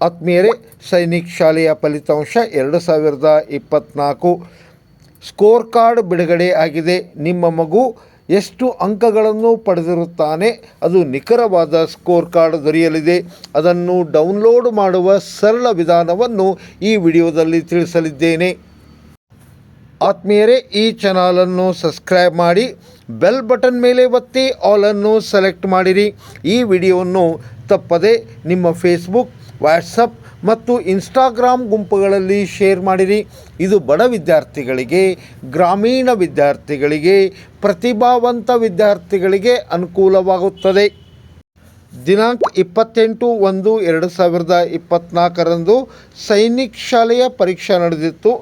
ಆತ್ಮೀಯರೇ ಸೈನಿಕ್ ಶಾಲೆಯ ಫಲಿತಾಂಶ ಎರಡು ಸಾವಿರದ ಇಪ್ಪತ್ತ್ನಾಲ್ಕು ಸ್ಕೋರ್ ಕಾರ್ಡ್ ಬಿಡುಗಡೆ ಆಗಿದೆ ನಿಮ್ಮ ಮಗು ಎಷ್ಟು ಅಂಕಗಳನ್ನು ಪಡೆದಿರುತ್ತಾನೆ ಅದು ನಿಖರವಾದ ಸ್ಕೋರ್ ಕಾರ್ಡ್ ದೊರೆಯಲಿದೆ ಅದನ್ನು ಡೌನ್ಲೋಡ್ ಮಾಡುವ ಸರಳ ವಿಧಾನವನ್ನು ಈ ವಿಡಿಯೋದಲ್ಲಿ ತಿಳಿಸಲಿದ್ದೇನೆ ಆತ್ಮೀಯರೇ ಈ ಚಾನಲನ್ನು ಸಬ್ಸ್ಕ್ರೈಬ್ ಮಾಡಿ ಬೆಲ್ ಬಟನ್ ಮೇಲೆ ಒತ್ತಿ ಆಲನ್ನು ಸೆಲೆಕ್ಟ್ ಮಾಡಿರಿ ಈ ವಿಡಿಯೋವನ್ನು ತಪ್ಪದೆ ನಿಮ್ಮ ಫೇಸ್ಬುಕ್ ವಾಟ್ಸಪ್ ಮತ್ತು ಇನ್ಸ್ಟಾಗ್ರಾಮ್ ಗುಂಪುಗಳಲ್ಲಿ ಶೇರ್ ಮಾಡಿರಿ. ಇದು ಬಡ ವಿದ್ಯಾರ್ಥಿಗಳಿಗೆ, ಗ್ರಾಮೀಣ ವಿದ್ಯಾರ್ಥಿಗಳಿಗೆ, ಪ್ರತಿಭಾವಂತ ವಿದ್ಯಾರ್ಥಿಗಳಿಗೆ ಅನುಕೂಲವಾಗುತ್ತದೆ. ದಿನಾಂಕ ಇಪ್ಪತ್ತೆಂಟು ಒಂದು ಎರಡು ಸಾವಿರದ ಇಪ್ಪತ್ತ್ನಾಲ್ಕರಂದು ಸೈನಿಕ್ ಶಾಲೆಯ ಪರೀಕ್ಷೆ ನಡೆದಿತ್ತು.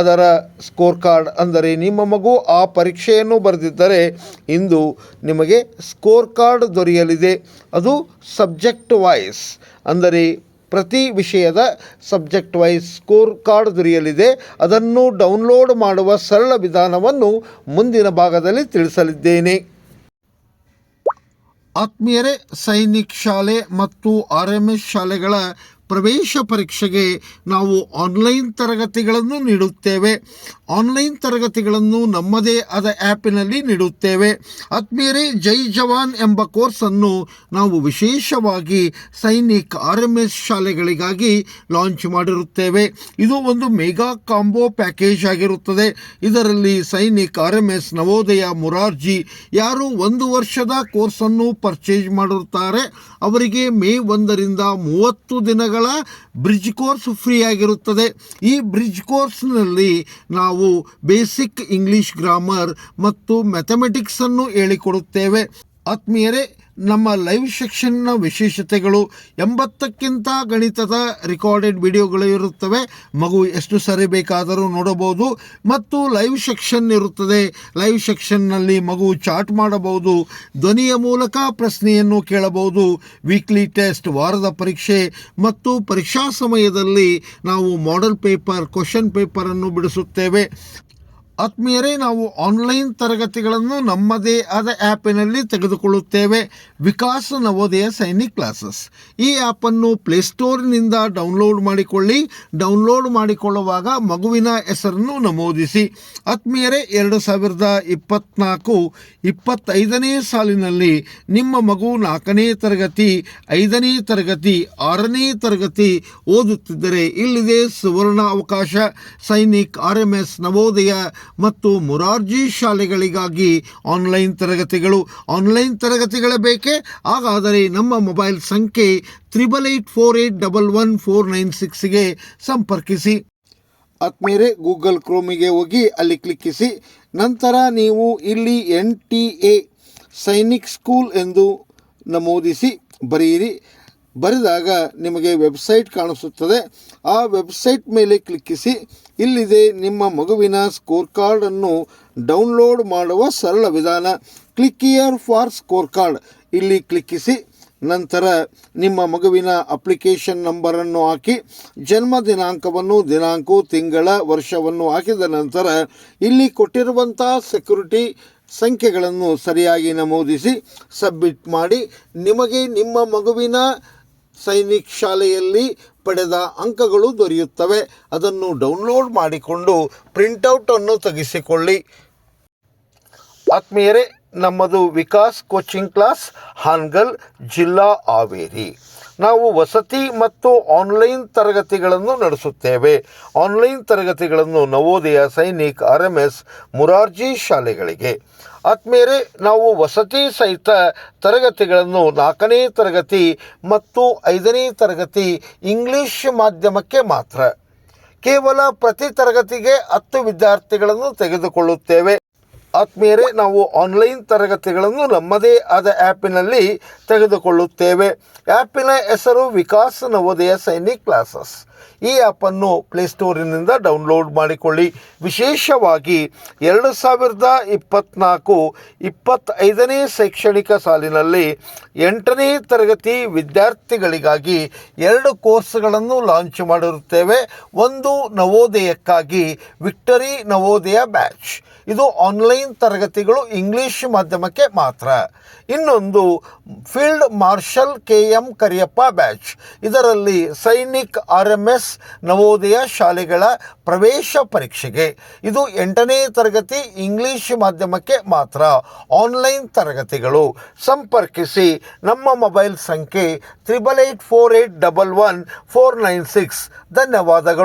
ಅದರ ಸ್ಕೋರ್ ಕಾರ್ಡ್ ಅಂದರೆ ನಿಮ್ಮ ಮಗು ಆ ಪರೀಕ್ಷೆಯನ್ನು ಬರೆದಿದ್ದರೆ ಇಂದು ನಿಮಗೆ ಸ್ಕೋರ್ ಕಾರ್ಡ್ ದೊರೆಯಲಿದೆ. ಅದು ಸಬ್ಜೆಕ್ಟ್ ವಾಯ್ಸ್ ಅಂದರೆ ಪ್ರತಿ ವಿಷಯದ ಸಬ್ಜೆಕ್ಟ್ ವೈಸ್ ಸ್ಕೋರ್ ಕಾರ್ಡ್ ದೊರೆಯಲಿದೆ. ಅದನ್ನು ಡೌನ್ಲೋಡ್ ಮಾಡುವ ಸರಳ ವಿಧಾನವನ್ನು ಮುಂದಿನ ಭಾಗದಲ್ಲಿ ತಿಳಿಸಲಿದ್ದೇನೆ. ಆತ್ಮೀಯರೇ, ಸೈನಿಕ್ ಶಾಲೆ ಮತ್ತು ಆರ್ ಎಂ ಎಸ್ ಶಾಲೆಗಳ ಪ್ರವೇಶ ಪರೀಕ್ಷೆಗೆ ನಾವು ಆನ್ಲೈನ್ ತರಗತಿಗಳನ್ನು ನೀಡುತ್ತೇವೆ. ಆನ್ಲೈನ್ ತರಗತಿಗಳನ್ನು ನಮ್ಮದೇ ಆದ ಆ್ಯಪಿನಲ್ಲಿ ನೀಡುತ್ತೇವೆ. ಆತ್ಮೀಯರೇ, ಜೈ ಜವಾನ್ ಎಂಬ ಕೋರ್ಸನ್ನು ನಾವು ವಿಶೇಷವಾಗಿ ಸೈನಿಕ್ ಆರ್ ಎಂ ಎಸ್ ಶಾಲೆಗಳಿಗಾಗಿ ಲಾಂಚ್ ಮಾಡಿರುತ್ತೇವೆ. ಇದು ಒಂದು ಮೆಗಾ ಕಾಂಬೋ ಪ್ಯಾಕೇಜ್ ಆಗಿರುತ್ತದೆ. ಇದರಲ್ಲಿ Sainik R M S Navodaya Murarji ಯಾರು ಒಂದು ವರ್ಷದ ಕೋರ್ಸನ್ನು ಪರ್ಚೇಸ್ ಮಾಡಿರುತ್ತಾರೆ, ಅವರಿಗೆ ಮೇ ಒಂದರಿಂದ ಮೂವತ್ತು ದಿನಗಳ ಬ್ರಿಡ್ಜ್ ಕೋರ್ಸ್ ಫ್ರೀ ಆಗಿರುತ್ತದೆ ಈ ಬ್ರಿಡ್ಜ್ ಕೋರ್ಸ್ನಲ್ಲಿ ನಾವು ಬೇಸಿಕ್ ಇಂಗ್ಲಿಷ್ ಗ್ರಾಮರ್ ಮತ್ತು ಮ್ಯಾಥಮೆಟಿಕ್ಸನ್ನು ಹೇಳಿಕೊಡುತ್ತೇವೆ. ಆತ್ಮೀಯರೇ ನಮ್ಮ ಲೈವ್ ಸೆಕ್ಷನ್ನ ವಿಶೇಷತೆಗಳು ಎಂಬತ್ತಕ್ಕಿಂತ ಗಣಿತದ ರೆಕಾರ್ಡೆಡ್ ವಿಡಿಯೋಗಳು ಇರುತ್ತವೆ. ಮಗು ಎಷ್ಟು ಸರಿ ಬೇಕಾದರೂ ನೋಡಬಹುದು ಮತ್ತು ಲೈವ್ ಸೆಕ್ಷನ್ ಇರುತ್ತದೆ. ಲೈವ್ ಸೆಕ್ಷನ್ನಲ್ಲಿ ಮಗು ಚಾಟ್ ಮಾಡಬಹುದು, ಧ್ವನಿಯ ಮೂಲಕ ಪ್ರಶ್ನೆಯನ್ನು ಕೇಳಬಹುದು, ವೀಕ್ಲಿ ಟೆಸ್ಟ್, ವಾರದ ಪರೀಕ್ಷೆ ಮತ್ತು ಪರೀಕ್ಷಾ ಸಮಯದಲ್ಲಿ ನಾವು ಮಾಡೆಲ್ ಪೇಪರ್, ಕ್ವಶನ್ ಪೇಪರನ್ನು ಬಿಡಿಸುತ್ತೇವೆ. ಆತ್ಮೀಯರೇ, ನಾವು ಆನ್ಲೈನ್ ತರಗತಿಗಳನ್ನು ನಮ್ಮದೇ ಆದ ಆ್ಯಪಿನಲ್ಲಿ ತೆಗೆದುಕೊಳ್ಳುತ್ತೇವೆ. ವಿಕಾಸ್ ನವೋದಯ ಸೈನಿಕ್ ಕ್ಲಾಸಸ್. ಈ ಆ್ಯಪನ್ನು ಪ್ಲೇಸ್ಟೋರ್ನಿಂದ ಡೌನ್ಲೋಡ್ ಮಾಡಿಕೊಳ್ಳಿ. ಡೌನ್ಲೋಡ್ ಮಾಡಿಕೊಳ್ಳುವಾಗ ಮಗುವಿನ ಹೆಸರನ್ನು ನಮೂದಿಸಿ. ಆತ್ಮೀಯರೇ, ಎರಡು ಸಾವಿರದ ಇಪ್ಪತ್ತ್ನಾಲ್ಕು ಇಪ್ಪತ್ತೈದನೇ ಸಾಲಿನಲ್ಲಿ ನಿಮ್ಮ ಮಗು ನಾಲ್ಕನೇ ತರಗತಿ, ಐದನೇ ತರಗತಿ, ಆರನೇ ತರಗತಿ ಓದುತ್ತಿದ್ದರೆ ಇಲ್ಲಿದೆ ಸುವರ್ಣ ಅವಕಾಶ Sainik, R M S Navodaya ಮತ್ತು ಮುರಾರ್ಜಿ ಶಾಲೆಗಳಿಗಾಗಿ ಆನ್ಲೈನ್ ತರಗತಿಗಳು, ಆನ್ಲೈನ್ ತರಗತಿಗಳೇ ಬೇಕೇ? ಹಾಗಾದರೆ ನಮ್ಮ ಮೊಬೈಲ್ ಸಂಖ್ಯೆ triple eight four eight double one four nine ಸಿಕ್ಸ್ಗೆ ಸಂಪರ್ಕಿಸಿ. ಆದ್ಮೇಲೆ ಗೂಗಲ್ ಕ್ರೋಮಿಗೆ ಹೋಗಿ ಅಲ್ಲಿ ಕ್ಲಿಕ್ಕಿಸಿ. ನಂತರ ನೀವು ಇಲ್ಲಿ N T A Sainik school ಎಂದು ನಮೂದಿಸಿ ಬರೆಯಿರಿ. ಬರೆದಾಗ ನಿಮಗೆ ವೆಬ್ಸೈಟ್ ಕಾಣಿಸುತ್ತದೆ. ಆ ವೆಬ್ಸೈಟ್ ಮೇಲೆ ಕ್ಲಿಕ್ಕಿಸಿ, ಇಲ್ಲಿದೆ ನಿಮ್ಮ ಮಗುವಿನ ಸ್ಕೋರ್ ಕಾರ್ಡನ್ನು ಡೌನ್ಲೋಡ್ ಮಾಡುವ ಸರಳ ವಿಧಾನ. Click here for score card. ಇಲ್ಲಿ ಕ್ಲಿಕ್ಕಿಸಿ, ನಂತರ ನಿಮ್ಮ ಮಗುವಿನ ಅಪ್ಲಿಕೇಶನ್ ನಂಬರನ್ನು ಹಾಕಿ, ಜನ್ಮ ದಿನಾಂಕವನ್ನು ದಿನಾಂಕ, ತಿಂಗಳ, ವರ್ಷವನ್ನು ಹಾಕಿದ ನಂತರ ಇಲ್ಲಿ ಕೊಟ್ಟಿರುವಂಥ ಸೆಕ್ಯುರಿಟಿ ಸಂಖ್ಯೆಗಳನ್ನು ಸರಿಯಾಗಿ ನಮೂದಿಸಿ, ಸಬ್ಮಿಟ್ ಮಾಡಿ, ನಿಮಗೆ ನಿಮ್ಮ ಮಗುವಿನ ಸೈನಿಕ್ ಶಾಲೆಯಲ್ಲಿ ಪಡೆದ ಅಂಕಗಳು ದೊರೆಯುತ್ತವೆ. ಅದನ್ನು ಡೌನ್ಲೋಡ್ ಮಾಡಿಕೊಂಡು ಪ್ರಿಂಟೌಟನ್ನು ತೆಗೆಸಿಕೊಳ್ಳಿ. ಆತ್ಮೀಯರೇ, ನಮ್ಮದು ವಿಕಾಸ್ ಕೋಚಿಂಗ್ ಕ್ಲಾಸ್ ಹಾನ್ಗಲ್ ಜಿಲ್ಲಾ ಹಾವೇರಿ. ನಾವು ವಸತಿ ಮತ್ತು ಆನ್ಲೈನ್ ತರಗತಿಗಳನ್ನು ನಡೆಸುತ್ತೇವೆ. ಆನ್ಲೈನ್ ತರಗತಿಗಳನ್ನು Navodaya Sainik R M S Murarji ಶಾಲೆಗಳಿಗೆ. ಆತ್ಮೀಯರೇ, ನಾವು ವಸತಿ ಸಹಿತ ತರಗತಿಗಳನ್ನು ನಾಲ್ಕನೇ ತರಗತಿ ಮತ್ತು ಐದನೇ ತರಗತಿ ಇಂಗ್ಲಿಷ್ ಮಾಧ್ಯಮಕ್ಕೆ ಮಾತ್ರ. ಕೇವಲ ಪ್ರತಿ ತರಗತಿಗೆ ಹತ್ತು ವಿದ್ಯಾರ್ಥಿಗಳನ್ನು ತೆಗೆದುಕೊಳ್ಳುತ್ತೇವೆ. ಆತ್ಮೀಯರೇ, ನಾವು ಆನ್ಲೈನ್ ತರಗತಿಗಳನ್ನು ನಮ್ಮದೇ ಆದ ಆ್ಯಪಿನಲ್ಲಿ ತೆಗೆದುಕೊಳ್ಳುತ್ತೇವೆ. ಆ್ಯಪಿನ ಹೆಸರು ವಿಕಾಸ್ ನವೋದಯ ಸೈನಿಕ್ ಕ್ಲಾಸಸ್. ಈ ಆ್ಯಪನ್ನು ಪ್ಲೇಸ್ಟೋರಿನಿಂದ ಡೌನ್ಲೋಡ್ ಮಾಡಿಕೊಳ್ಳಿ. ವಿಶೇಷವಾಗಿ ಎರಡು ಸಾವಿರದ ಇಪ್ಪತ್ತ್ನಾಲ್ಕು ಇಪ್ಪತ್ತೈದನೇ ಶೈಕ್ಷಣಿಕ ಸಾಲಿನಲ್ಲಿ ಎಂಟನೇ ತರಗತಿ ವಿದ್ಯಾರ್ಥಿಗಳಿಗಾಗಿ ಎರಡು ಕೋರ್ಸ್ಗಳನ್ನು ಲಾಂಚ್ ಮಾಡಿರುತ್ತೇವೆ. ಒಂದು ನವೋದಯಕ್ಕಾಗಿ ವಿಕ್ಟರಿ ನವೋದಯ ಬ್ಯಾಚ್. ಇದು ಆನ್ಲೈನ್ ತರಗತಿಗಳು ಇಂಗ್ಲೀಷ್ ಮಾಧ್ಯಮಕ್ಕೆ ಮಾತ್ರ. ಇನ್ನೊಂದು field marshal K M Cariappa batch. ಇದರಲ್ಲಿ Sainik, R M S Navodaya ಶಾಲೆಗಳ ಪ್ರವೇಶ ಪರೀಕ್ಷೆಗೆ. ಇದು ಎಂಟನೇ ತರಗತಿ ಇಂಗ್ಲಿಷ್ ಮಾಧ್ಯಮಕ್ಕೆ ಮಾತ್ರ, ಆನ್ಲೈನ್ ತರಗತಿಗಳು. ಸಂಪರ್ಕಿಸಿ ನಮ್ಮ ಮೊಬೈಲ್ ಸಂಖ್ಯೆ triple eight four eight double one four nine six. ಧನ್ಯವಾದಗಳು.